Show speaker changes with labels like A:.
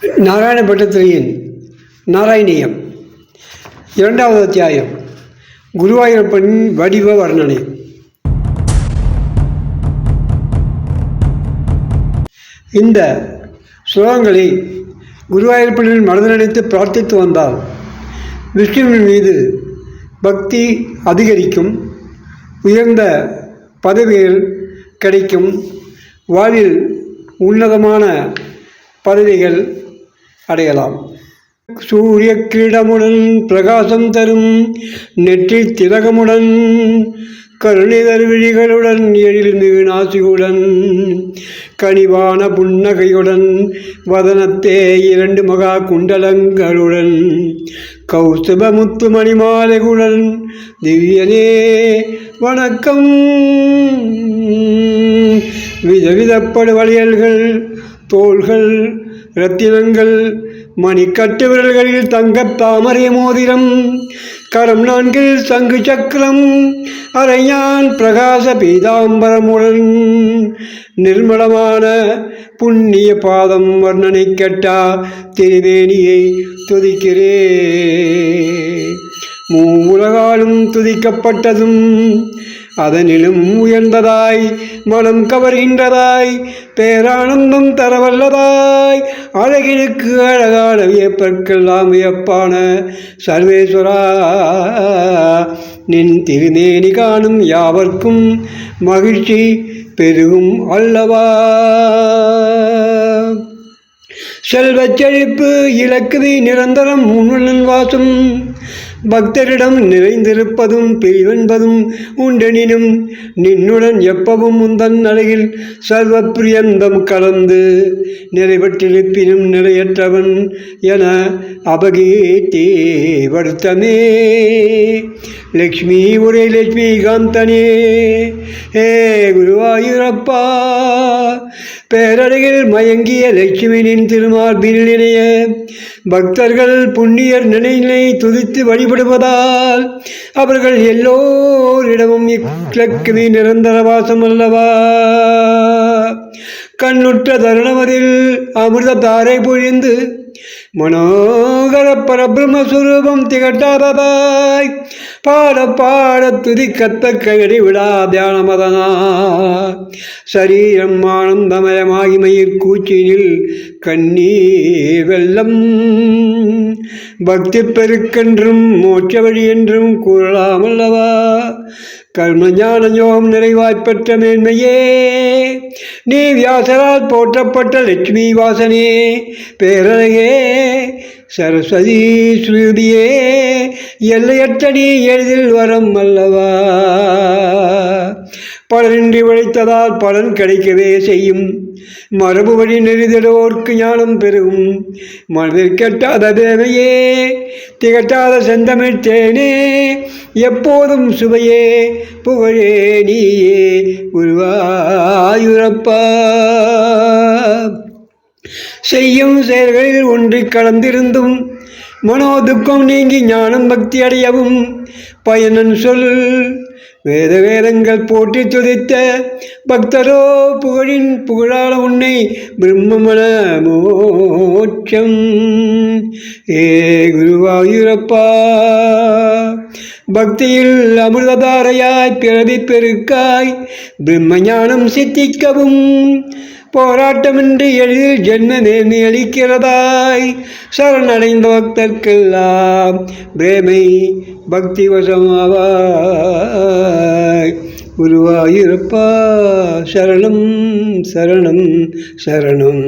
A: நாராயண பட்டத்திரியின் நாராயணியம் இரண்டாவது அத்தியாயம் குருவாயூரப்பனின் வடிவ வர்ணனை. இந்த ஸ்லோகங்களை குருவாயூரப்பனின் மனதில் நினைத்து பிரார்த்தித்து வந்தால் விஷ்ணுவின் மீது பக்தி அதிகரிக்கும் உயர்ந்த பதவிகள் கிடைக்கும் வாழ்வில் உன்னதமான பதவிகள் அடையலாம். சூரிய கிரீடமுடன் பிரகாசம் தரும் நெற்றி திலகமுடன் கருணிதர் விழிகளுடன் எழில்மிகு நாசியுடன் கனிவான புன்னகையுடன் வதனத்தே இரண்டு மகா குண்டலங்களுடன் கௌஸ்துப முத்து மணிமாலைகளுடன் திவ்யனே வணக்கம். விதவிதப்படு வளையல்கள் தோள்கள் இரத்தினங்கள் மணிக்கட்டு விரல்களில் தங்கத் தாமரை மோதிரம் கரம் நான்கில் சங்கு சக்கரம் அரையான் பிரகாச பீதாம்பரமுடன் நிர்மலமான புண்ணிய பாதம் வர்ணனை கட்டா திருவேணியை துதிக்கிறேன் மூலகாலும் துதிக்கப்பட்டதும் அதனிலும் உயர்ந்ததாய் மனம் கவர்கின்றதாய் பேரானந்தம் தரவல்லதாய் அழகினுக்கு அழகான வியப்பற்கெல்லாம் வியப்பான சர்வேஸ்வரா. நின் திருமேனி காணும் யாவர்க்கும் மகிழ்ச்சி பெருகும் அல்லவா? செல்வச் செழிப்பு இலக்குதி நிரந்தரம் உன்னுடன் வாசம் பக்தரிடம் நிறைந்திருப்பதும் பிரிவென்பதும் உண்டெனினும் நின்னுடன் எப்பவும் முந்தன் அழகில் சர்வ பிரியந்தம் கலந்து நிறைவற்றிருப்பினும் நிறையற்றவன் என அபகீர்த்தி வருத்தமே. லக்ஷ்மி ஒரே லக்ஷ்மி காந்தனே ஹே குருவாயூரப்பா. பேரழகில் மயங்கிய லட்சுமியின் திருமார்பில் பக்தர்கள் புண்ணியர் நினைநிலை துதித்து வழி வழிபடுவதால் அவர்கள் எல்லோரிடமும் இலக்குமி நிரந்தர வாசம் அல்லவா கண்ணுற்ற தருணமதில் அமிர்த தாரை பொழிந்து மனோகர பரபிரமஸ்வரூபம் திகட்டாததாய் பாட பாட துதிக்கத்த கையடி விடா தியானமதனா. சரீரம் ஆனந்தமயமாகி மயிர் கூச்சினில் கண்ணீர் வெள்ளம் பக்தி பெருக்கென்றும் மோட்ச வழி என்றும் கூறலாமல்லவா? கர்ம ஞான யோகம் நிறைவாய்ப்பெற்ற மேன்மையே. நீ வியாசரால் போற்றப்பட்ட லட்சுமி வாசனே பேரழகே சரஸ்வதி ஸ்ருதியே எல்லையற்ற நீ எளிதில் வரம் அல்லவா? பலனின்றி உழைத்ததால் பலன் கிடைக்கவே செய்யும். மரபு வழி நெறிதிடுவோர்க்கு ஞானம் பெருகும். மனதில் கெட்டாத தேவையே திகட்டாத செந்தமிழ் தேனே எப்போதும் சுவையே புகழே நீயே குருவாயூரப்பா செய்யும் செயல்களில் ஒன்றி கலந்திருந்தும் மனோதுக்கம் நீங்கி ஞானம் பக்தி அடையவும் பயனன் சொல் வேத வேதங்கள் போற்றி துதித்த பக்தரோ புகழின் புகழால உன்னை பிரம்மமன மோட்சம். ஏ குருவாயூரப்பா பக்தியில் அமிர்ததாரையாய் பிறவி பெருக்காய் பிரம்ம ஞானம் சித்திக்கவும். போராட்டமின்றி எளிதில் ஜென்ம நேர்மை அளிக்கிறதாய் சரணடைந்த பக்தர்க்கெல்லாம் பிரேமை பக்தி வசமாவாய் குருவாயிருப்பா சரணம் சரணம் சரணம்.